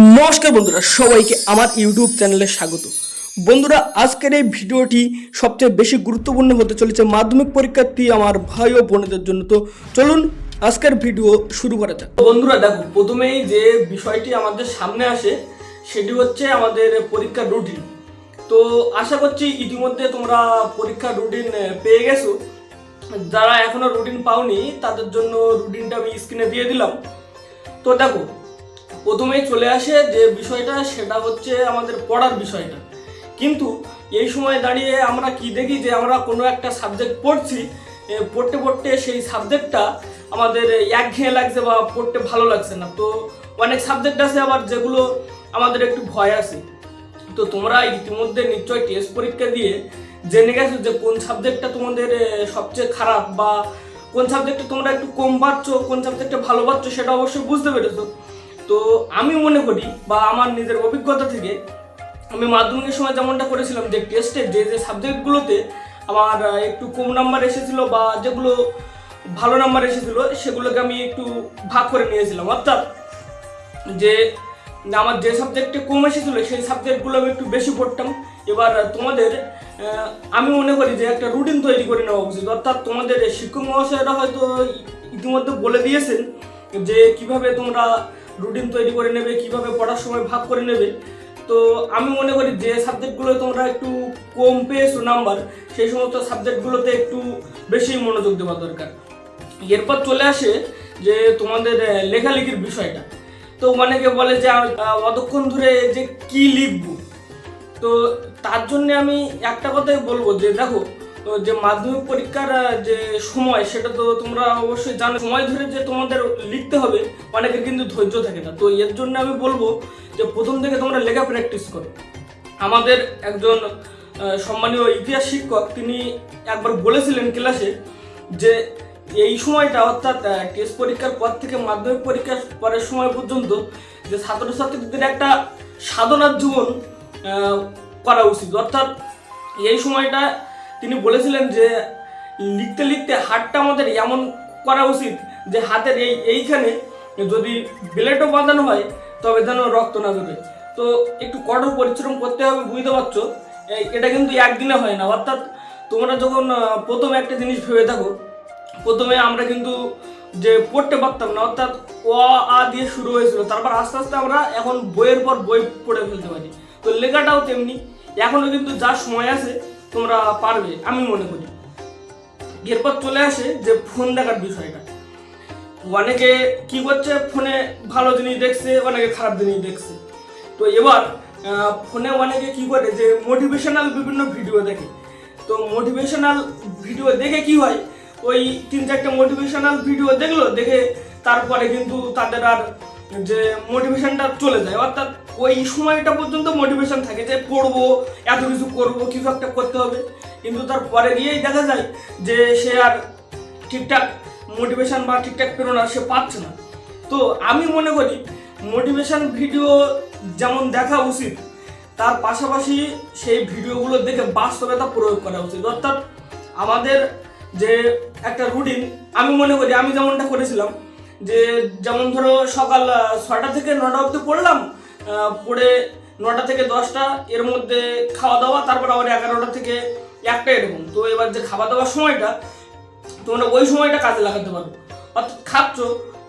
নমস্কার বন্ধুরা, সবাইকে আমার ইউটিউব চ্যানেলে স্বাগত। বন্ধুরা, আজকের এই ভিডিওটি সবচেয়ে বেশি গুরুত্বপূর্ণ হতে চলেছে মাধ্যমিক পরীক্ষার্থী আমার ভাই ও বোনেদের জন্য। তো চলুন, আজকের ভিডিও শুরু করা যাক। বন্ধুরা, দেখো, প্রথমেই যে বিষয়টি আমাদের সামনে আসে, সেটি হচ্ছে আমাদের পরীক্ষার রুটিন তো আশা করছি ইতিমধ্যে তোমরা পরীক্ষার রুটিন পেয়ে গেছো। যারা এখনও রুটিন পাওনি, তাদের জন্য রুটিনটা আমি স্ক্রিনে দিয়ে দিলাম। তো দেখো প্রথমেই চলে আসে যে বিষয়টা, সেটা হচ্ছে আমাদের পড়ার বিষয়টা। কিন্তু এই সময় দাঁড়িয়ে আমরা কি দেখি যে আমরা কোনো একটা সাবজেক্ট পড়ছি পড়তে পড়তে সেই সাবজেক্টটা আমাদের একঘেয়ে লাগছে বা পড়তে ভালো লাগছে না। তো অনেক সাবজেক্ট আছে আবার যেগুলো আমাদের একটু ভয় আছে। তো তোমরা ইতিমধ্যে নিশ্চয়ই টেস্ট পরীক্ষা দিয়ে জেনে গেছো যে কোন সাবজেক্টটা তোমাদের সবচেয়ে খারাপ বা কোন সাবজেক্টে তোমরা একটু কম পাচ্ছ কোন সাবজেক্টে ভালো পাচ্ছ সেটা অবশ্যই বুঝতে পেরেছ। তো আমি মনে করি বা আমার নিজের অভিজ্ঞতা থেকে আমি মাধ্যমিকের সময় যেমনটা করেছিলাম যে টেস্টে যে যে সাবজেক্টগুলোতে আমার একটু কম নাম্বার এসেছিল বা যেগুলো ভালো নাম্বার এসেছিল, সেগুলোকে আমি একটু ভাগ করে নিয়েছিলাম। অর্থাৎ যে আমার যে সাবজেক্টে কম এসেছিল, সেই সাবজেক্টগুলো আমি একটু বেশি পড়তাম। এবার তোমাদের আমি মনে করি যে একটা রুটিন তৈরি করে নেওয়া উচিত। অর্থাৎ তোমাদের শিক্ষক মহাশয়রা হয়তো ইতিমধ্যে বলে দিয়েছেন যে কীভাবে তোমরা রুটিন তৈরি করে নেবে, কীভাবে পড়ার সময় ভাগ করে নেবে। তো আমি মনে করি যে সাবজেক্টগুলো তোমরা একটু কম পেয়েছ নাম্বার সেই সমস্ত সাবজেক্টগুলোতে একটু বেশি মনোযোগ দেওয়া দরকার। এরপর চলে আসে যে তোমাদের লেখালেখির বিষয়টা। তো অনেকে বলে যে অতক্ষণ ধরে যে কি লিখব? তো তার জন্য আমি একটা কথাই বলব যে, দেখো তো যে মাধ্যমিক পরীক্ষার যে সময়, সেটা তো তোমরা অবশ্যই জানো। সময় ধরে যে তোমাদের লিখতে হবে অনেকের কিন্তু ধৈর্য থাকে না। তো এর জন্য আমি বলব যে প্রথম থেকে তোমরা লেখা প্র্যাকটিস করো। আমাদের একজন সম্মানীয় ইতিহাস শিক্ষক, তিনি একবার বলেছিলেন ক্লাসে যে এই সময়টা অর্থাৎ টেস্ট পরীক্ষার পর থেকে মাধ্যমিক পরীক্ষার পরের সময় পর্যন্ত যে ছাত্রছাত্রীদের একটা সাধনার জীবন করা উচিত। অর্থাৎ এই সময়টা তিনি বলেছিলেন যে, লিখতে লিখতে হাতটা আমাদের এমন করা উচিত যে হাতের এই এইখানে যদি ব্লেডও বাঁধানো হয়, তবে যেন রক্ত না বেরোয় তো একটু কঠোর পরিশ্রম করতে হবে, বুঝতে পারছ? এটা কিন্তু একদিনে হয় না। অর্থাৎ তোমরা যখন প্রথমে একটা জিনিস ভেবে থাকো, প্রথমে আমরা কিন্তু যে পড়তে পারতাম না, অর্থাৎ অ, আ দিয়ে শুরু হয়েছিল। তারপর আস্তে আস্তে আমরা এখন বইয়ের পর বই পড়ে ফেলতে পারি। তো লেখাটাও তেমনি। এখনও কিন্তু যা সময় আছে তোমরা পারবে, আমি মনে করি। এরপর চলে আসে যে ফোন দেখার বিষয়টা। অনেকে কি করছে ফোনে ভালো জিনিস দেখছে, অনেকে খারাপ জিনিস দেখছে। তো এবার ফোনে অনেকে কি করে, যে মোটিভেশনাল বিভিন্ন ভিডিও দেখে। তো মোটিভেশনাল ভিডিও দেখে কি হয়, ওই তিন চারটে মোটিভেশনাল ভিডিও দেখল, দেখে তারপরে কিন্তু তাদের আর যে মোটিভেশনটা চলে যায়, অর্থাৎ ওই সময়টা পর্যন্ত মোটিভেশন থাকে যে পড়ব, এত কিছু করব, কিছু একটা করতে হবে। কিন্তু তারপরে গিয়েই দেখা যায় যে সে আর ঠিকঠাক মোটিভেশন বা ঠিকঠাক প্রেরণা সে পাচ্ছে না। তো আমি মনে করি মোটিভেশন ভিডিও যেমন দেখা উচিত, তার পাশাপাশি সেই ভিডিওগুলো দেখে বাস্তবতা প্রয়োগ করা উচিত। অর্থাৎ আমাদের যে একটা রুটিন আমি মনে করি, আমি যেমনটা করেছিলাম যে যেমন ধরো সকাল ছটা থেকে নটা অবধি পড়লাম পড়ে নটা থেকে দশটা, এর মধ্যে খাওয়া দাওয়া তারপর আবার এগারোটা থেকে একটা এরকম। তো এবার যে খাওয়া দাওয়ার সময়টা, তোমরা ওই সময়টা কাজে লাগাতে পারো। অর্থাৎ খাচ্ছ,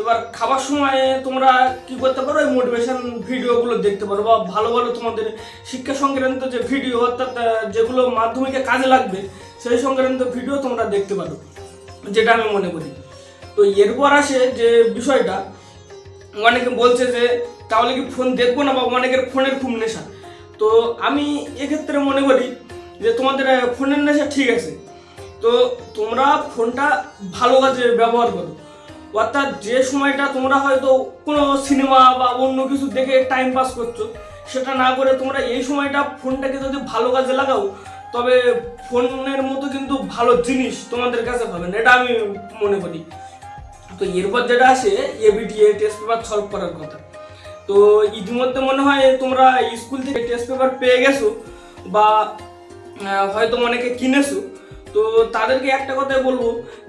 এবার খাবার সময়ে তোমরা কি করতে পারো ওই মোটিভেশন ভিডিওগুলো দেখতে পারো, বা ভালো ভালো তোমাদের শিক্ষা সংক্রান্ত যে ভিডিও অর্থাৎ যেগুলো মাধ্যমিকে কাজে লাগবে, সেই সংক্রান্ত ভিডিও তোমরা দেখতে পারো, যেটা আমি মনে করি। তো এরপর আসে যে বিষয়টা, অনেকে বলছে যে, তাহলে কি ফোন দেখব না? বা অনেকের ফোনের খুব নেশা। তো আমি এক্ষেত্রে মনে করি যে, তোমাদের ফোনের নেশা ঠিক আছে। তো তোমরা ফোনটা ভালো কাজে ব্যবহার করো। অর্থাৎ যে সময়টা তোমরা হয়তো কোনো সিনেমা বা অন্য কিছু দেখে টাইম পাস করছ, সেটা না করে তোমরা এই সময়টা ফোনটাকে যদি ভালো কাজে লাগাও, তবে ফোনের মতো কিন্তু ভালো জিনিস তোমাদের কাছে পাবেন এটা আমি মনে করি। তো এরপর যেটা আসে এবিটিএ টেস্ট পেপার সলভ করার কথা। তো ইতিমধ্যে মনে হয় তোমরা স্কুল থেকে টেস্ট পেপার পেয়ে গেছো বা হয়তো অনেকে কিনেছো। তো তাদেরকে একটা কথাই বলব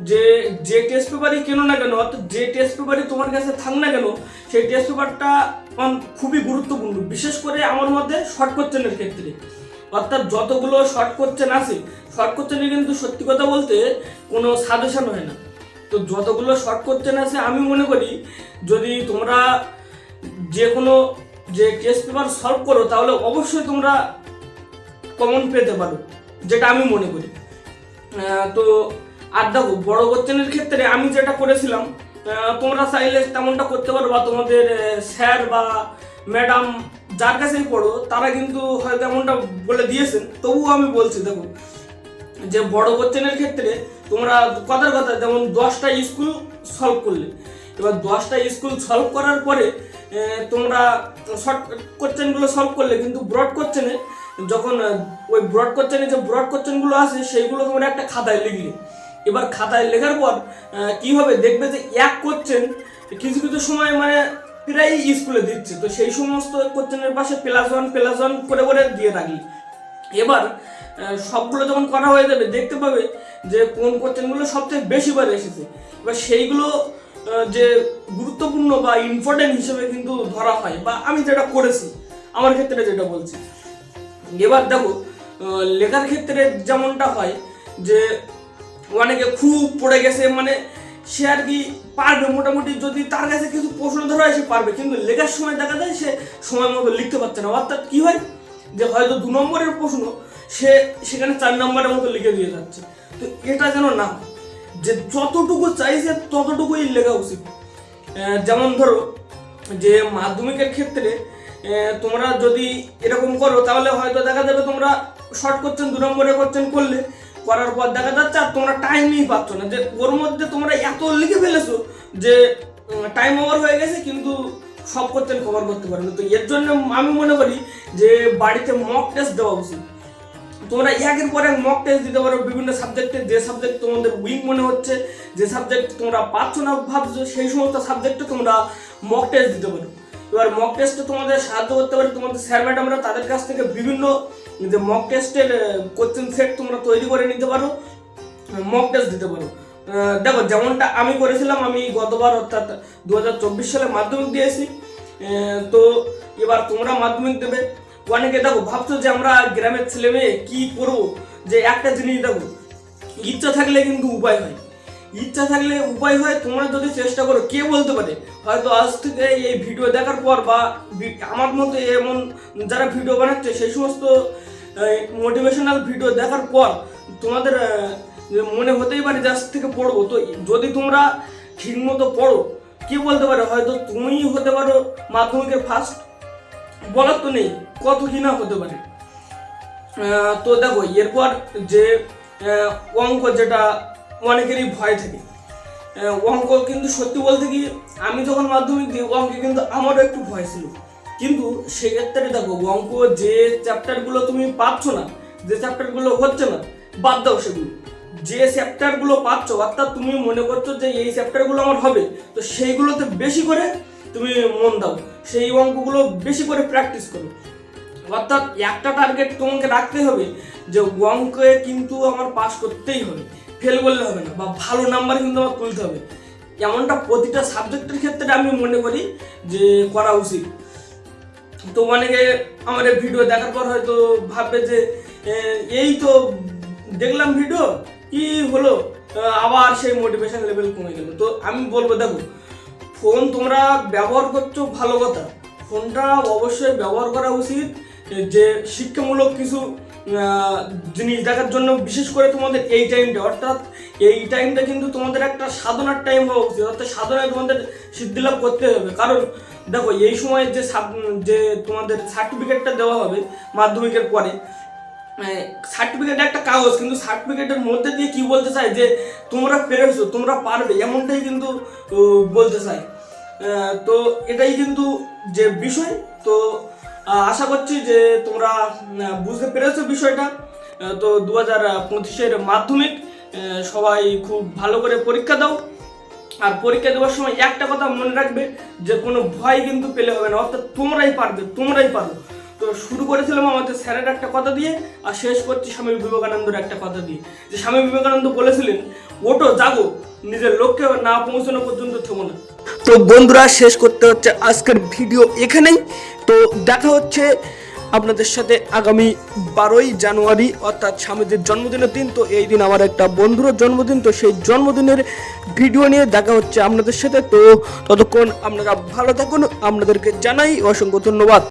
যে যে টেস্ট পেপারই কেনো না কেন, অর্থাৎ যে টেস্ট পেপারই তোমার কাছে থাক না কেন, সেই টেস্ট পেপারটা খুবই গুরুত্বপূর্ণ। বিশেষ করে আমার মধ্যে শর্ট কোশ্চেনের ক্ষেত্রে। অর্থাৎ যতগুলো শর্ট কোশ্চেন আছে শর্ট কোশ্চেনে কিন্তু সত্যি কথা বলতে কোনো সাজেশন হয় না। তো যতগুলো শর্ট কোশ্চেন আছে, আমি মনে করি যদি তোমরা যে কোনো যে টেস্ট পেপার সলভ করো, তাহলে অবশ্যই তোমরা কমন পেতে পারো, যেটা আমি মনে করি। তো আর দেখো, বড় কোশ্চেনের ক্ষেত্রে আমি যেটা করেছিলাম তোমরা চাইলে তেমনটা করতে পারো, বা তোমাদের স্যার বা ম্যাডাম যার কাছেই পড়ো, তারা কিন্তু হয়তো এমনটা বলে দিয়েছেন। তবুও আমি বলছি, দেখো, যে বড় কোশ্চেনের ক্ষেত্রে তোমরা কথার কথা, যেমন দশটা স্কুল সলভ করলে। এবার দশটা স্কুল সলভ করার পরে তোমরা শর্ট কোশ্চেনগুলো সলভ করলে, কিন্তু ব্রড কোশ্চেনে যখন ওই ব্রড কোশ্চেনে যে ব্রড কোশ্চেনগুলো আছে সেইগুলো তোমরা একটা খাতায় লিখলে। এবার খাতায় লেখার পর কি হবে? দেখবে যে এক কোশ্চেন কিছু কিছু সময় মানে প্রায় স্কুলে দিচ্ছে। তো সেই সমস্ত কোশ্চেনের পাশে প্লাস ওয়ান প্লাস ওয়ান করে করে দিয়ে রাখলি এবার সবগুলো যখন করা হয়ে যাবে, দেখতে পাবে যে কোন কোশ্চেনগুলো বেশি বার এসেছে। এবার সেইগুলো যে গুরুত্বপূর্ণ বা ইম্পর্টেন্ট হিসেবে কিন্তু ধরা হয়, বা আমি যেটা করেছি, আমার ক্ষেত্রে যেটা বলছি। এবার দেখো লেখার ক্ষেত্রে যেমনটা হয়, যে অনেকে খুব পড়ে গেছে মানে সে আর কি পারবে। মোটামুটি যদি তার কাছে কিছু প্রশ্ন ধরা হয়, সে পারবে। কিন্তু লেখার সময় দেখা যায়, সে সময় মতো লিখতে পারছে না। অর্থাৎ কী হয়, যে হয়তো দু নম্বরের প্রশ্ন সে সেখানে চার নম্বরের মতো লিখে দিয়ে যাচ্ছে। তো এটা যেন না যে যতটুকু চাইছে ততটুকুই লেখা উচিত। যেমন ধরো, যে মাধ্যমিকের ক্ষেত্রে তোমরা যদি এরকম করো, তাহলে হয়তো দেখা যাবে তোমরা শর্ট করছেন দু নম্বরে করছেন করলে, করার পর দেখা যাচ্ছে আর তোমরা টাইমই পাচ্ছ না। যে ওর মধ্যে তোমরা এত লিখে ফেলেছো যে টাইম ওভার হয়ে গেছে, কিন্তু সব করতেন কভার করতে পারবে তো এর জন্য আমি মনে করি যে বাড়িতে মক টেস্ট দেওয়া উচিত। তোমরা একের পর এক মক টেস্ট দিতে পারো বিভিন্ন সাবজেক্টে যে সাবজেক্ট তোমাদের উইক মনে হচ্ছে, যে সাবজেক্ট তোমরা পাচ্ছ না, ভাবছ, সেই সমস্ত সাবজেক্টে তোমরা মক টেস্ট দিতে পারো। এবার মক টেস্টে তোমাদের সাহায্য করতে পারে তোমাদের স্যার ম্যাডামরা তাদের কাছ থেকে বিভিন্ন যে মক টেস্টের কোশ্চেন সেট তোমরা তৈরি করে নিতে পারো মক টেস্ট দিতে পারো। দেখো, যেমনটা আমি করেছিলাম, আমি গতবার অর্থাৎ দু হাজার চব্বিশ সালে মাধ্যমিক দিয়েছি। তো এবার তোমরা মাধ্যমিক দেবে। অনেকে দেখো ভাবছ যে আমরা গ্রামের ছেলে মেয়ে কি করব? যে একটা জিনিস দেখো, ইচ্ছা থাকলে কিন্তু উপায় হয়। ইচ্ছা থাকলে উপায় হয়, তোমরা যদি চেষ্টা করো, কে বলতে পারে? হয়তো আজ থেকে এই ভিডিও দেখার পর বা আমার মতো এমন যারা ভিডিও বানাচ্ছে, সেই সমস্ত মোটিভেশনাল ভিডিও দেখার পর তোমাদের মনে হতেই পারে যে আজ থেকে পড়ব। তো যদি তোমরা ঠিকমতো পড়ো, কে বলতে পারে? হয়তো তুমিই হতে পারো মাধ্যমিকের ফার্স্ট বলার তো নেই, কত কি না হতে পারে। তো দেখো, এরপর যে অঙ্ক যেটা, অনেকেরই ভয় থাকে। অঙ্ক কিন্তু সত্যি বলতে কি, আমি যখন মাধ্যমিক দিই, অঙ্কে কিন্তু আমারও একটু ভয় ছিল। কিন্তু সেক্ষেত্রে দেখো, অঙ্ক যে চ্যাপ্টারগুলো তুমি পাচ্ছ না, যে চ্যাপ্টারগুলো হচ্ছে না, বাদ দাও সেগুলো। যে চ্যাপ্টারগুলো পাচ্ছ, অর্থাৎ তুমি মনে করছ যে এই চ্যাপ্টারগুলো আমার হবে, তো সেইগুলোতে বেশি করে তুমি মন দাও। সেই অঙ্কগুলো বেশি করে প্র্যাকটিস করো। অর্থাৎ একটা টার্গেট তোমাকে রাখতে হবে যে অঙ্কে কিন্তু আমার পাস করতেই হবে। ফেল করলে হবে না বা ভালো নাম্বার কিন্তু আমার তুলতে হবে। এমনটা প্রতিটা সাবজেক্টের ক্ষেত্রে আমি মনে করি যে করা উচিত। তো অনেকে আমার ভিডিও দেখার পর হয়তো ভাববে যে এই তো দেখলাম ভিডিও কি হলো? আবার সেই মোটিভেশন লেভেল কমে গেল। তো আমি বলব, দেখো ফোন তোমরা ব্যবহার করছ ভালো কথা। ফোনটা অবশ্যই ব্যবহার করা উচিত, যে শিক্ষামূলক কিছু জিনিস দেখার জন্য বিশেষ করে তোমাদের এই টাইমটা অর্থাৎ এই টাইমটা কিন্তু তোমাদের একটা সাধনার টাইম হওয়া উচিত। অর্থাৎ সাধনায় তোমাদের সিদ্ধি লাভ করতে হবে। কারণ দেখো, এই সময় যে যে তোমাদের সার্টিফিকেটটা দেওয়া হবে মাধ্যমিকের পরে সার্টিফিকেট একটা কাগজ, কিন্তু সার্টিফিকেটের মধ্যে দিয়ে কি বলতে চায় যে তোমরা পেরেছ তোমরা পারবে, এমনটাই কিন্তু বলতে চায়। তো এটাই কিন্তু যে বিষয়, তো আশা করছি যে তোমরা বুঝতে পেরেছ বিষয়টা। তো দু হাজার পঁচিশের মাধ্যমিক সবাই খুব ভালো করে পরীক্ষা দাও। আর পরীক্ষা দেওয়ার সময় একটা কথা মনে রাখবে, যে কোনো ভয় কিন্তু পেলে হবে না, অর্থাৎ তোমরাই পারবে, তোমরাই পারো। তো শুরু করেছিলাম আমাদের স্যারের একটা কথা দিয়ে, আর শেষ করছি স্বামী বিবেকানন্দের একটা কথা দিয়ে। যে স্বামী বিবেকানন্দ বলেছিলেন ওটো জাগো, নিজের লক্ষ্যে না পৌঁছানো পর্যন্ত থেমো না। তো বন্ধুরা, শেষ করতে হচ্ছে আজকের ভিডিও এখানেই। তো দেখা হচ্ছে আপনাদের সাথে আগামী বারোই জানুয়ারি, অর্থাৎ স্বামীজির জন্মদিনের দিন। তো এই দিন আমার একটা বন্ধুর জন্মদিন, তো সেই জন্মদিনের ভিডিও নিয়ে দেখা হচ্ছে আপনাদের সাথে। তো ততক্ষণ আপনারা ভালো থাকুন। আপনাদেরকে জানাই অসংখ্য ধন্যবাদ।